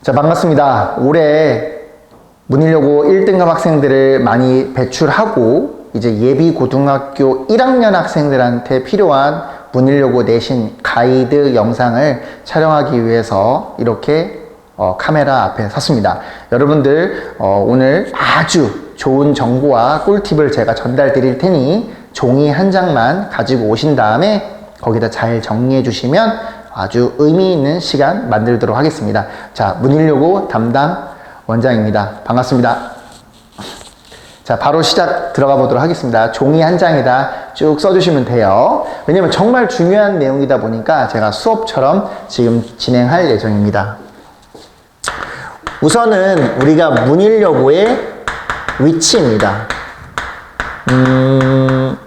자, 반갑습니다. 올해 문일여고 1등급 학생들을 많이 배출하고 이제 예비 고등학교 1학년 학생들한테 필요한 문일여고 내신 가이드 영상을 촬영하기 위해서 이렇게 어, 카메라 앞에 섰습니다. 여러분들 어, 오늘 아주 좋은 정보와 꿀팁을 제가 전달 드릴 테니 종이 한 장만 가지고 오신 다음에 거기다 잘 정리해 주시면 아주 의미 있는 시간 만들도록 하겠습니다. 자, 문일여고 담당 원장입니다. 반갑습니다. 자, 바로 시작 들어가 보도록 하겠습니다. 종이 한 장에다 쭉 써주시면 돼요. 왜냐면 정말 중요한 내용이다 보니까 제가 수업처럼 지금 진행할 예정입니다. 우선은 우리가 문일여고의 위치입니다. 음,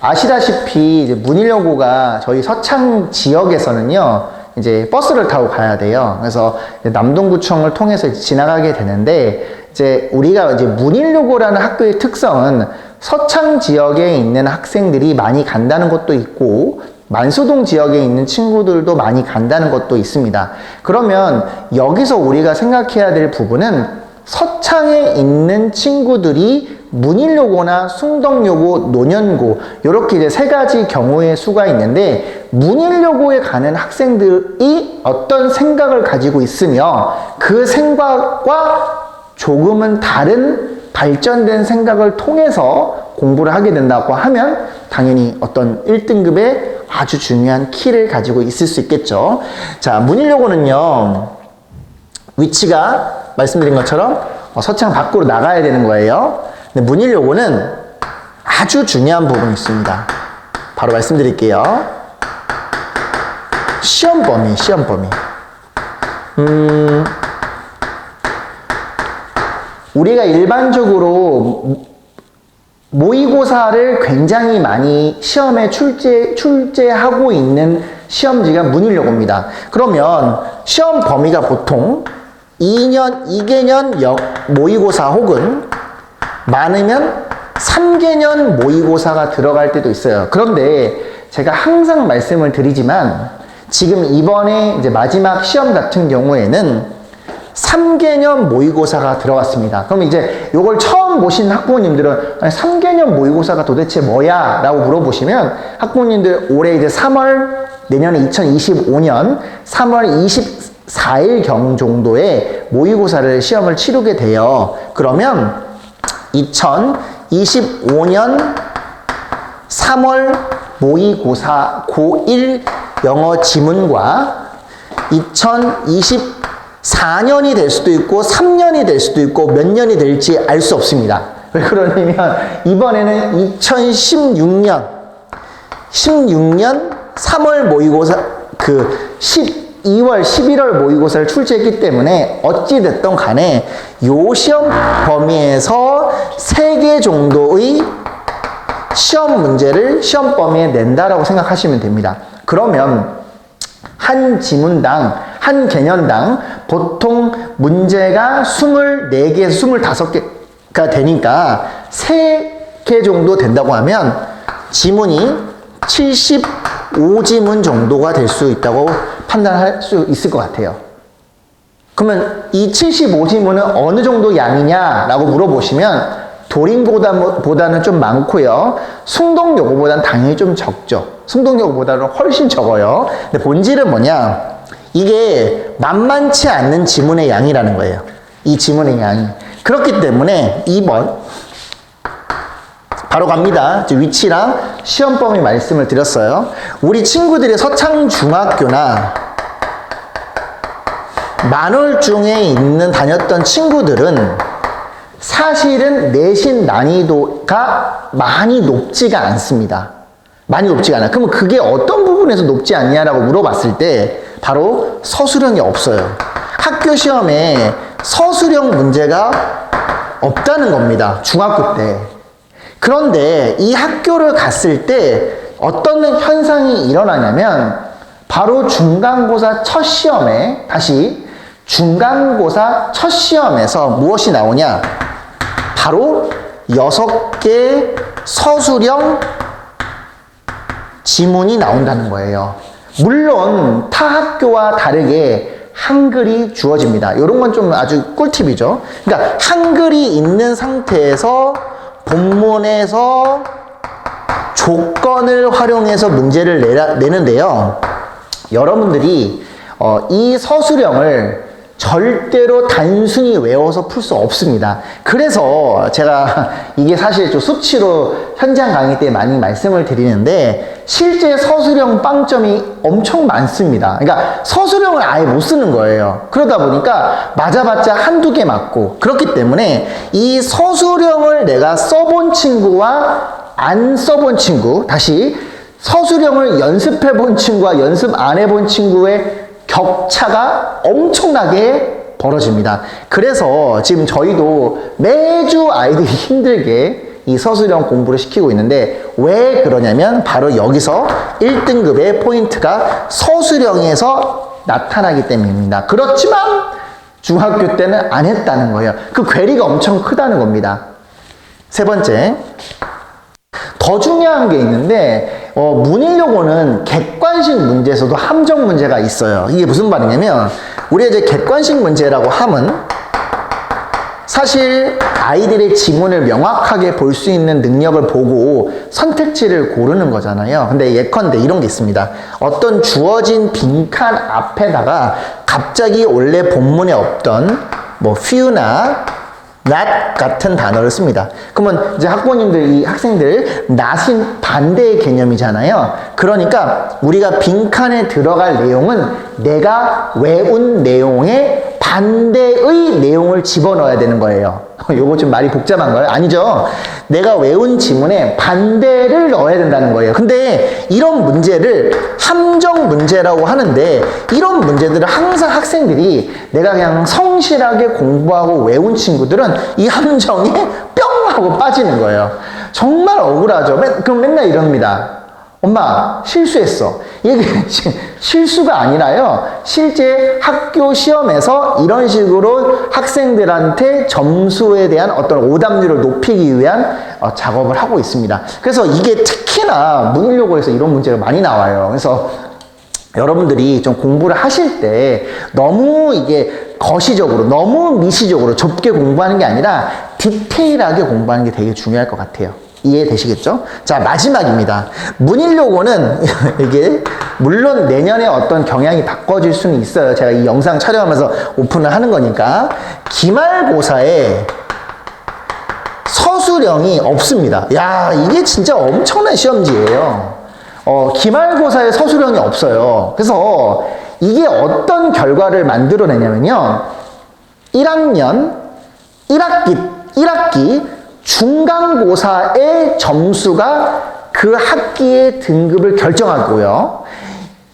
아시다시피 이제 문일여고가 저희 서창 지역에서는요, 이제 버스를 타고 가야 돼요. 그래서 남동구청을 통해서 지나가게 되는데, 이제 우리가 이제 문일여고라는 학교의 특성은 서창 지역에 있는 학생들이 많이 간다는 것도 있고, 만수동 지역에 있는 친구들도 많이 간다는 것도 있습니다. 그러면 여기서 우리가 생각해야 될 부분은 서창에 있는 친구들이 문일여고나 숭덕여고, 논현고 이렇게 이제 세 가지 경우의 수가 있는데 문일여고에 가는 학생들이 어떤 생각을 가지고 있으며 그 생각과 조금은 다른 발전된 생각을 통해서 공부를 하게 된다고 하면 당연히 어떤 1등급의 아주 중요한 키를 가지고 있을 수 있겠죠. 자, 문일여고는요. 위치가 말씀드린 것처럼 어, 서창 밖으로 나가야 되는 거예요. 근데 문일여고는 아주 중요한 부분이 있습니다. 바로 말씀드릴게요. 시험 범위, 시험 범위. 음, 우리가 일반적으로 모의고사를 굉장히 많이 시험에 출제, 출제하고 있는 시험지가 문일여고입니다. 그러면 시험 범위가 보통 2년, 2개년 영- 모의고사 혹은 많으면 3개년 모의고사가 들어갈 때도 있어요. 그런데 제가 항상 말씀을 드리지만 지금 이번에 이제 마지막 시험 같은 경우에는 3개년 모의고사가 들어갔습니다. 그럼 이제 이걸 처음 보신 학부모님들은 아니, 3개년 모의고사가 도대체 뭐야? 라고 물어보시면 학부모님들 올해 이제 3월 내년에 2025년 3월 24일 경 정도에 모의고사를 시험을 치르게 돼요. 그러면 2025년 3월 모의고사 고1 영어 지문과 2024년이 될 수도 있고 3년이 될 수도 있고 몇 년이 될지 알 수 없습니다. 왜 그러냐면 이번에는 2016년 16년 3월 모의고사 그 12월 11월 모의고사를 출제했기 때문에 어찌 됐던 간에 요 시험 범위에서 3개 정도의 시험 문제를 시험 범위에 낸다라고 생각하시면 됩니다. 그러면 한 지문당, 한 개년당 보통 문제가 24개에서 25개가 되니까 3개 정도 된다고 하면 지문이 75지문 정도가 될 수 있다고 판단할 수 있을 것 같아요. 그러면 이 75지문은 어느 정도 양이냐라고 물어보시면 도림보다는 좀 많고요. 숭동요거보다는 당연히 좀 적죠. 숭동요거보다는 훨씬 적어요. 근데 본질은 뭐냐? 이게 만만치 않는 지문의 양이라는 거예요. 이 지문의 양이. 그렇기 때문에 2번 바로 갑니다. 위치랑 시험 범위 말씀을 드렸어요. 우리 친구들이 서창중학교나 만월중에 있는 다녔던 친구들은 사실은 내신 난이도가 많이 높지가 않습니다. 많이 높지가 않아. 그러면 그게 어떤 부분에서 높지 않냐라고 물어봤을 때 바로 서술형이 없어요. 학교 시험에 서술형 문제가 없다는 겁니다. 중학교 때. 그런데 이 학교를 갔을 때 어떤 현상이 일어나냐면 바로 중간고사 첫 시험에 다시 중간고사 첫 시험에서 무엇이 나오냐? 바로 여섯 개 서술형 지문이 나온다는 거예요. 물론 타 학교와 다르게 한글이 주어집니다. 이런 건 좀 아주 꿀팁이죠. 그러니까 한글이 있는 상태에서 본문에서 조건을 활용해서 문제를 내라, 내는데요. 여러분들이 어, 이 서술형을 절대로 단순히 외워서 풀 수 없습니다. 그래서 제가 이게 사실 좀 수치로 현장 강의 때 많이 말씀을 드리는데 실제 서술형 빵점이 엄청 많습니다. 그러니까 서술형을 아예 못 쓰는 거예요. 그러다 보니까 맞아봤자 한두 개 맞고 그렇기 때문에 이 서술형을 내가 써본 친구와 안 써본 친구 다시 서술형을 연습해 본 친구와 연습 안 해본 친구의 격차가 엄청나게 벌어집니다. 그래서 지금 저희도 매주 아이들이 힘들게 이 서술형 공부를 시키고 있는데 왜 그러냐면 바로 여기서 1등급의 포인트가 서술형에서 나타나기 때문입니다. 그렇지만 중학교 때는 안 했다는 거예요. 그 괴리가 엄청 크다는 겁니다. 세 번째. 더 중요한 게 있는데 어, 문일요고는 객관식 문제에서도 함정 문제가 있어요. 이게 무슨 말이냐면 우리가 이제 객관식 문제라고 함은 사실 아이들의 지문을 명확하게 볼 수 있는 능력을 보고 선택지를 고르는 거잖아요. 근데 예컨대 이런 게 있습니다. 어떤 주어진 빈칸 앞에다가 갑자기 원래 본문에 없던 뭐 few나 not 같은 단어를 씁니다. 그러면 이제 학부모님들, 이 학생들, not인 반대의 개념이잖아요. 그러니까 우리가 빈칸에 들어갈 내용은 내가 외운 내용의 반대의 내용을 집어넣어야 되는 거예요. 요거 좀 말이 복잡한가요? 아니죠. 내가 외운 지문에 반대를 넣어야 된다는 거예요. 근데 이런 문제를 함정 문제라고 하는데 이런 문제들을 항상 학생들이 내가 그냥 성실하게 공부하고 외운 친구들은 이 함정에 뿅 하고 빠지는 거예요. 정말 억울하죠. 맨- 그럼 맨날 이럽니다. 엄마 실수했어. 이게 실수가 아니라요. 실제 학교 시험에서 이런 식으로 학생들한테 점수에 대한 어떤 오답률을 높이기 위한 어, 작업을 하고 있습니다. 그래서 이게 특히나 문일요고에서 이런 문제가 많이 나와요. 그래서 여러분들이 좀 공부를 하실 때 너무 이게 거시적으로, 너무 미시적으로 좁게 공부하는 게 아니라 디테일하게 공부하는 게 되게 중요할 것 같아요. 이해되시겠죠? 자, 마지막입니다. 문일요고는 이게 물론 내년에 어떤 경향이 바꿔질 수는 있어요. 제가 이 영상 촬영하면서 오픈을 하는 거니까. 기말고사에 서술형이 없습니다. 야, 이게 진짜 엄청난 시험지예요. 어, 기말고사에 서술형이 없어요. 그래서 이게 어떤 결과를 만들어내냐면요. 1학년 1학기 1학기 중간고사의 점수가 그 학기의 등급을 결정하고요.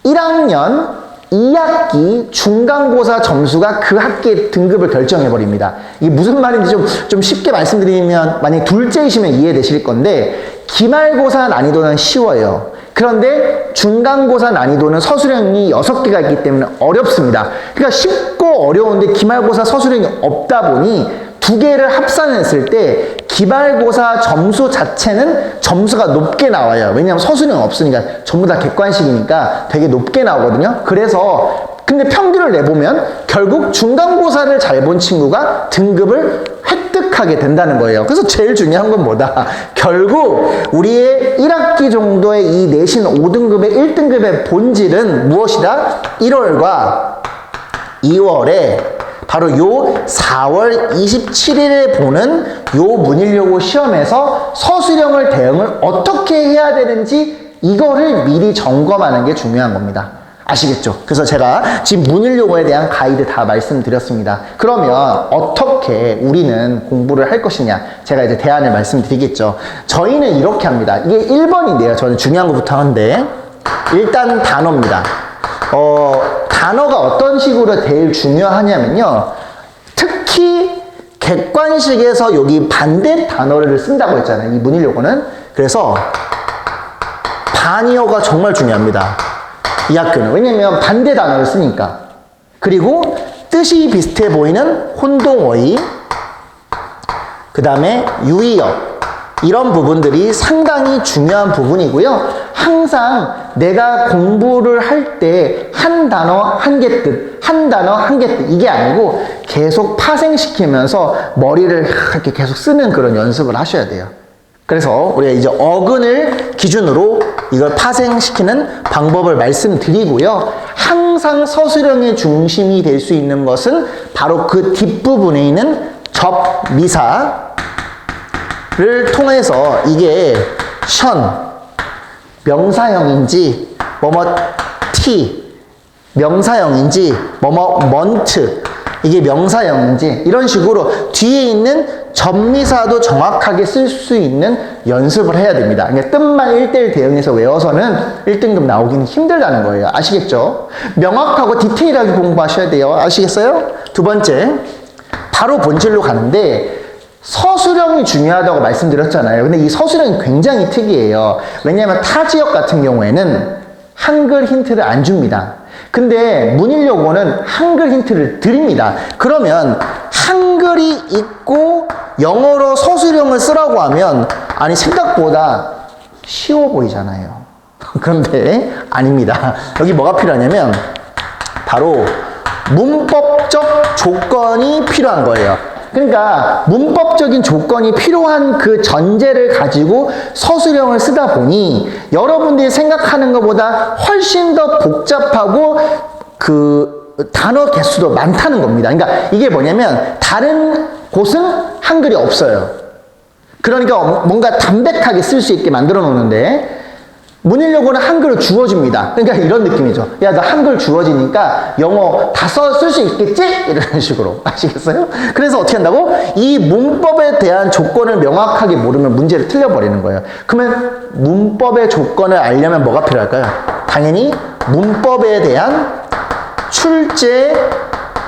1학년 2학기 중간고사 점수가 그 학기의 등급을 결정해 버립니다. 이게 무슨 말인지 좀, 좀 쉽게 말씀드리면 만약 둘째이시면 이해되실 건데 기말고사 난이도는 쉬워요. 그런데 중간고사 난이도는 서술형이 6개가 있기 때문에 어렵습니다. 그러니까 쉽고 어려운데 기말고사 서술형이 없다 보니 두 개를 합산했을 때 기말고사 점수 자체는 점수가 높게 나와요. 왜냐하면 서술형 없으니까 전부 다 객관식이니까 되게 높게 나오거든요. 그래서 근데 평균을 내보면 결국 중간고사를 잘 본 친구가 등급을 획득하게 된다는 거예요. 그래서 제일 중요한 건 뭐다? 결국 우리의 1학기 정도의 이 내신 5등급의 1등급의 본질은 무엇이다? 1월과 2월에 바로 요 4월 27일에 보는 요 문일요고 시험에서 서술형을 대응을 어떻게 해야 되는지 이거를 미리 점검하는 게 중요한 겁니다. 아시겠죠? 그래서 제가 지금 문일요고에 대한 가이드 다 말씀드렸습니다. 그러면 어떻게 우리는 공부를 할 것이냐? 제가 이제 대안을 말씀드리겠죠. 저희는 이렇게 합니다. 이게 1번인데요. 저는 중요한 것부터 하는데 일단 단어입니다. 어, 단어가 어떤 식으로 제일 중요하냐면요. 특히 객관식에서 여기 반대 단어를 쓴다고 했잖아요. 이 문일요고는. 그래서 반이어가 정말 중요합니다. 이 학교는. 왜냐면 반대 단어를 쓰니까. 그리고 뜻이 비슷해 보이는 혼동어의, 그 다음에 유의어, 이런 부분들이 상당히 중요한 부분이고요. 항상 내가 공부를 할 때 한 단어 한 개 뜻, 한 단어 한 개 뜻, 이게 아니고 계속 파생시키면서 머리를 이렇게 계속 쓰는 그런 연습을 하셔야 돼요. 그래서 우리가 이제 어근을 기준으로 이걸 파생시키는 방법을 말씀드리고요. 항상 서술형의 중심이 될 수 있는 것은 바로 그 뒷부분에 있는 접 미사 를 통해서 이게 션, 명사형인지 뭐뭐 티, 명사형인지 뭐뭐 먼트 이게 명사형인지 이런 식으로 뒤에 있는 접미사도 정확하게 쓸 수 있는 연습을 해야 됩니다. 그러니까 뜻만 1대1 대응해서 외워서는 1등급 나오기는 힘들다는 거예요. 아시겠죠? 명확하고 디테일하게 공부하셔야 돼요. 아시겠어요? 두 번째, 바로 본질로 가는데 서술형이 중요하다고 말씀드렸잖아요. 근데 이 서술형이 굉장히 특이해요. 왜냐하면 타 지역 같은 경우에는 한글 힌트를 안 줍니다. 근데 문일요고는 한글 힌트를 드립니다. 그러면 한글이 있고 영어로 서술형을 쓰라고 하면 아니 생각보다 쉬워 보이잖아요. 그런데 아닙니다. 여기 뭐가 필요하냐면 바로 문법적 조건이 필요한 거예요. 그러니까 문법적인 조건이 필요한 그 전제를 가지고 서술형을 쓰다 보니 여러분들이 생각하는 것보다 훨씬 더 복잡하고 그 단어 개수도 많다는 겁니다. 그러니까 이게 뭐냐면 다른 곳은 한글이 없어요. 그러니까 뭔가 담백하게 쓸 수 있게 만들어 놓는데 문일요고는 한글을 주어집니다. 그러니까 이런 느낌이죠. 야, 나 한글 주어지니까 영어 다 써 쓸 수 있겠지? 이런 식으로. 아시겠어요? 그래서 어떻게 한다고? 이 문법에 대한 조건을 명확하게 모르면 문제를 틀려버리는 거예요. 그러면 문법의 조건을 알려면 뭐가 필요할까요? 당연히 문법에 대한 출제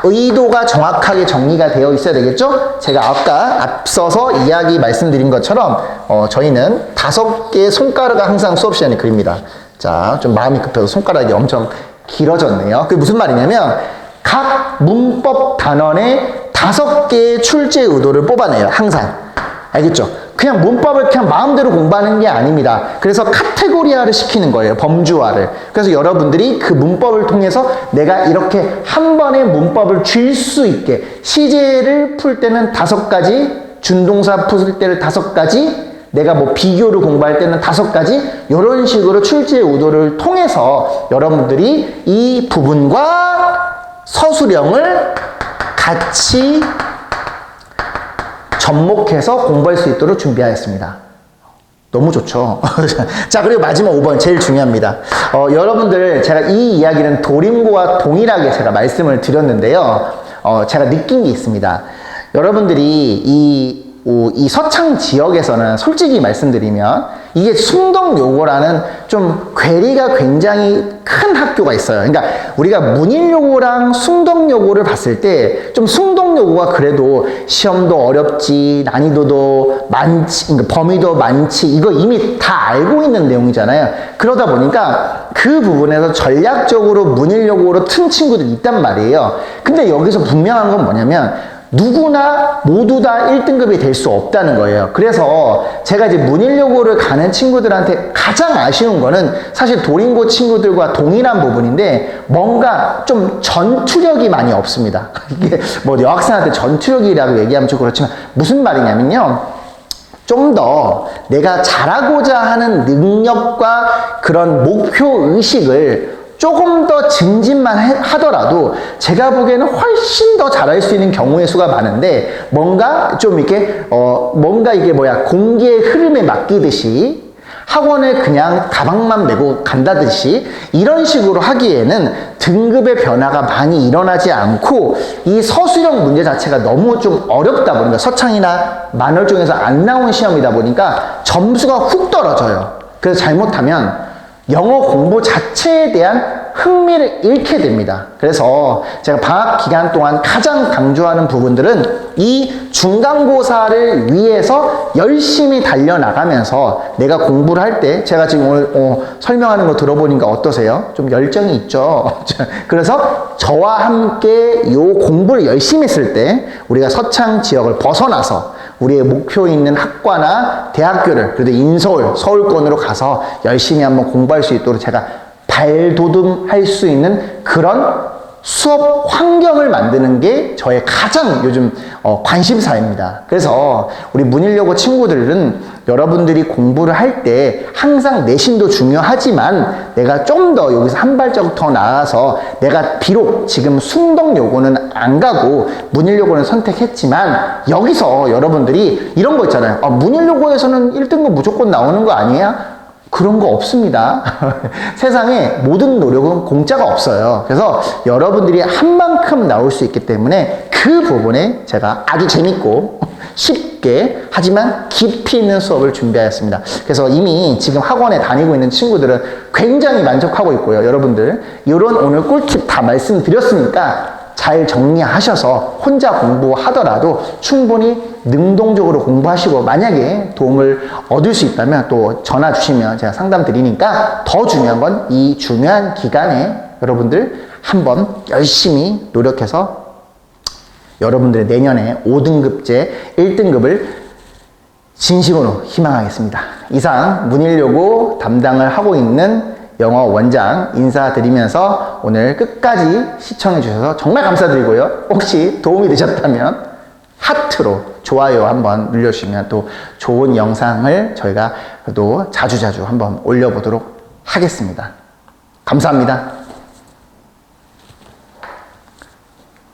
의도가 정확하게 정리가 되어 있어야 되겠죠? 제가 아까 앞서서 이야기 말씀드린 것처럼 어, 저희는 다섯 개의 손가락을 항상 수업 시간에 그립니다. 자, 좀 마음이 급해서 손가락이 엄청 길어졌네요. 그게 무슨 말이냐면 각 문법 단원의 다섯 개의 출제 의도를 뽑아내요. 항상. 알겠죠? 그냥 문법을 그냥 마음대로 공부하는 게 아닙니다. 그래서 카테고리화를 시키는 거예요. 범주화를. 그래서 여러분들이 그 문법을 통해서 내가 이렇게 한 번에 문법을 쥘수 있게 시제를 풀 때는 다섯 가지, 준동사 풀 때를 다섯 가지, 내가 뭐 비교를 공부할 때는 다섯 가지 이런 식으로 출제 의도를 통해서 여러분들이 이 부분과 서술형을 같이 접목해서 공부할 수 있도록 준비하였습니다. 너무 좋죠. 자, 그리고 마지막 5번, 제일 중요합니다. 어, 여러분들, 제가 이 이야기는 도림고와 동일하게 제가 말씀을 드렸는데요. 어, 제가 느낀 게 있습니다. 여러분들이 이, 오, 이 서창 지역에서는 솔직히 말씀드리면 이게 숭덕요고라는 좀 괴리가 굉장히 큰 학교가 있어요. 그러니까 우리가 문일 요고랑 숭덕요고를 봤을 때좀 숭덕요고가 그래도 시험도 어렵지 난이도도 많지 그러니까 범위도 많지 이거 이미 다 알고 있는 내용이잖아요. 그러다 보니까 그 부분에서 전략적으로 문일 요고로 튼 친구들이 있단 말이에요. 근데 여기서 분명한 건 뭐냐면 누구나 모두 다 1등급이 될 수 없다는 거예요. 그래서 제가 이제 문일요고를 가는 친구들한테 가장 아쉬운 거는 사실 도림고 친구들과 동일한 부분인데 뭔가 좀 전투력이 많이 없습니다. 이게 뭐 여학생한테 전투력이라고 얘기하면 좀 그렇지만 무슨 말이냐면요. 좀더 내가 잘하고자 하는 능력과 그런 목표 의식을 조금 더 증진만 하더라도 제가 보기에는 훨씬 더 잘할 수 있는 경우의 수가 많은데 뭔가 좀 이렇게 어 뭔가 이게 뭐야 공기의 흐름에 맡기듯이 학원을 그냥 가방만 메고 간다듯이 이런 식으로 하기에는 등급의 변화가 많이 일어나지 않고 이 서술형 문제 자체가 너무 좀 어렵다 보니까 서창이나 만월 중에서 안 나온 시험이다 보니까 점수가 훅 떨어져요. 그래서 잘못하면 영어 공부 자체에 대한 흥미를 잃게 됩니다. 그래서 제가 방학 기간 동안 가장 강조하는 부분들은 이 중간고사를 위해서 열심히 달려나가면서 내가 공부를 할 때 제가 지금 오늘 어, 설명하는 거 들어보니까 어떠세요? 좀 열정이 있죠? 그래서 저와 함께 요 공부를 열심히 했을 때 우리가 서창 지역을 벗어나서 우리의 목표 있는 학과나 대학교를 그래도 인서울, 서울권으로 가서 열심히 한번 공부할 수 있도록 제가 발돋움할 수 있는 그런 수업 환경을 만드는 게 저의 가장 요즘 어, 관심사입니다. 그래서 우리 문일여고 친구들은 여러분들이 공부를 할 때 항상 내신도 중요하지만 내가 좀 더 여기서 한 발자국 더 나아가서 내가 비록 지금 순덕여고는 안 가고 문일여고는 선택했지만 여기서 여러분들이 이런 거 있잖아요. 아, 문일여고에서는 1등급 무조건 나오는 거 아니야? 그런 거 없습니다. 세상에 모든 노력은 공짜가 없어요. 그래서 여러분들이 한 만큼 나올 수 있기 때문에 그 부분에 제가 아주 재밌고 쉽게 하지만 깊이 있는 수업을 준비하였습니다. 그래서 이미 지금 학원에 다니고 있는 친구들은 굉장히 만족하고 있고요. 여러분들 이런 오늘 꿀팁 다 말씀드렸으니까 잘 정리하셔서 혼자 공부하더라도 충분히 능동적으로 공부하시고 만약에 도움을 얻을 수 있다면 또 전화 주시면 제가 상담 드리니까 더 중요한 건 이 중요한 기간에 여러분들 한번 열심히 노력해서 여러분들의 내년에 5등급제 1등급을 진심으로 희망하겠습니다. 이상 문일여고 담당을 하고 있는 영어 원장 인사드리면서 오늘 끝까지 시청해 주셔서 정말 감사드리고요. 혹시 도움이 되셨다면 하트로 좋아요 한번 눌러주시면 또 좋은 영상을 저희가 또 자주자주 한번 올려보도록 하겠습니다. 감사합니다.